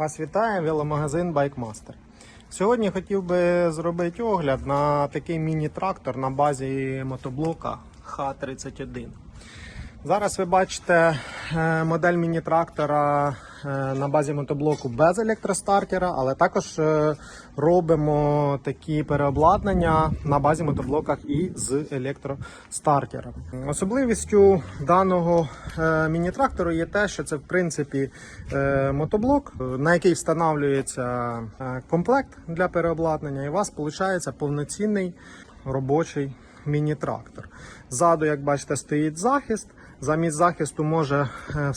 Вас вітає веломагазин Байкмастер. Сьогодні хотів би зробити огляд на такий міні-трактор на базі мотоблока Х-31. Зараз ви бачите е, модель міні-трактора е, на базі мотоблоку без електростартера, але також е, робимо такі переобладнання на базі мотоблоках і з електростартером. Особливістю даного міні-трактору є те, що це в принципі мотоблок, на який встановлюється комплект для переобладнання, і у вас виходить повноцінний робочий міні-трактор. Ззаду, як бачите, стоїть захист. Замість захисту може е,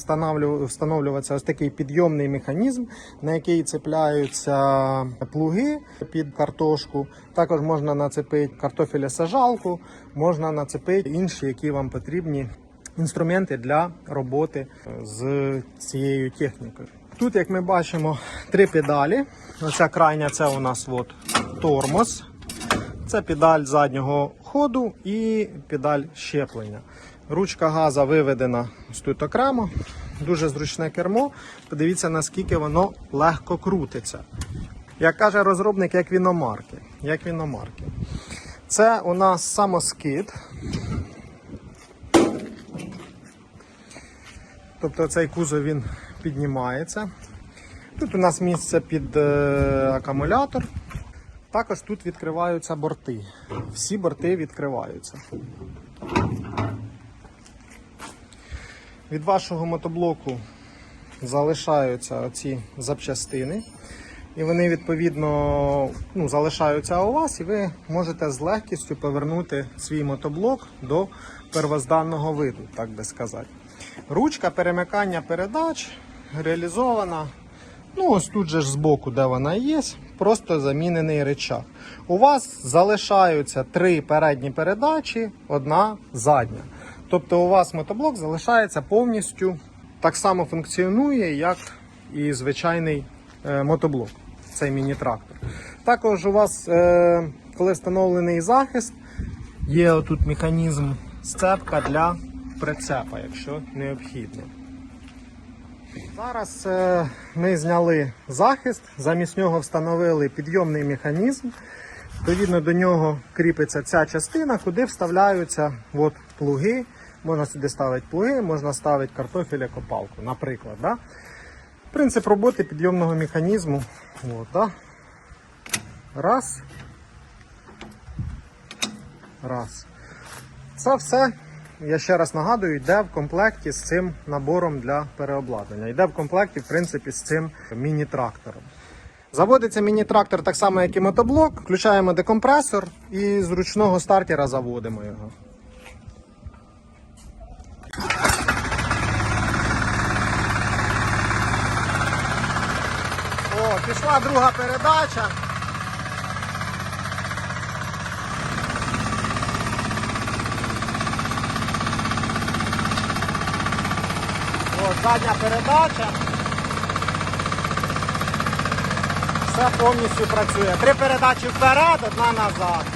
встановлюватися ось такий підйомний механізм, на який цепляються плуги під картошку. Також можна нацепити картофеля-сажалку, можна нацепити інші, які вам потрібні інструменти для роботи е, з цією технікою. Тут, як ми бачимо, три педалі. Оця крайня це у нас от тормоз. Це педаль заднього ходу і педаль щеплення. Ручка газа виведена ось тут окремо. Дуже зручне кермо. Подивіться, наскільки воно легко крутиться. Як каже розробник, як віномарки. Як віномарки. Це у нас самоскид. Тобто цей кузов він піднімається. Тут у нас місце під е, акумулятор. Також тут відкриваються борти. Всі борти відкриваються. Від вашого мотоблоку залишаються оці запчастини. І вони відповідно ну, залишаються у вас, і ви можете з легкістю повернути свій мотоблок до первозданного виду, так би сказати. Ручка перемикання передач реалізована. Ну, ось тут же ж збоку, де вона є, просто замінений речах. У вас залишаються три передні передачі, одна задня. Тобто у вас мотоблок залишається повністю так само функціонує, як і звичайний е, мотоблок, цей міні-трактор. Також у вас, е, коли встановлений захист, є отут механізм сцепка для прицепа, якщо необхідно. Зараз е, ми зняли захист, замість нього встановили підйомний механізм. Відповідно до нього кріпиться ця частина, куди вставляються от, плуги. Можна сюди ставити плуги, можна ставити картофеля копалку, наприклад. Да? Принцип роботи підйомного механізму. От, да? Раз. Раз. Це все, я ще раз нагадую, йде в комплекті з цим набором для переобладнання. Йде в комплекті, в принципі, з цим міні-трактором. Заводиться міні-трактор так само, як і мотоблок. Включаємо декомпресор і з ручного стартера заводимо його. О, пішла друга передача. Задня передача. Все повністю працює. Три передачі вперед, одна назад.